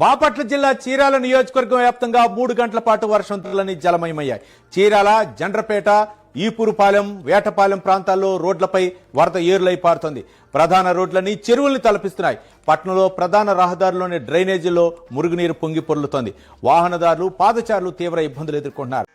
బాపట్ల జిల్లా చీరాల నియోజకవర్గం వ్యాప్తంగా మూడు గంటల పాటు వర్షంతులని జలమయమయ్యాయి. చీరాల జండ్రపేట ఈపురుపాలెం వేటపాలెం ప్రాంతాల్లో రోడ్లపై వరద ఏరులై పారుతోంది. ప్రధాన రోడ్లని చెరువుల్ని తలపిస్తున్నాయి. పట్టణంలో ప్రధాన రహదారిలోని డ్రైనేజీల్లో మురుగునీరు పొంగి పొర్లుతోంది. వాహనదారులు పాదచారులు తీవ్ర ఇబ్బందులు ఎదుర్కొంటున్నారు.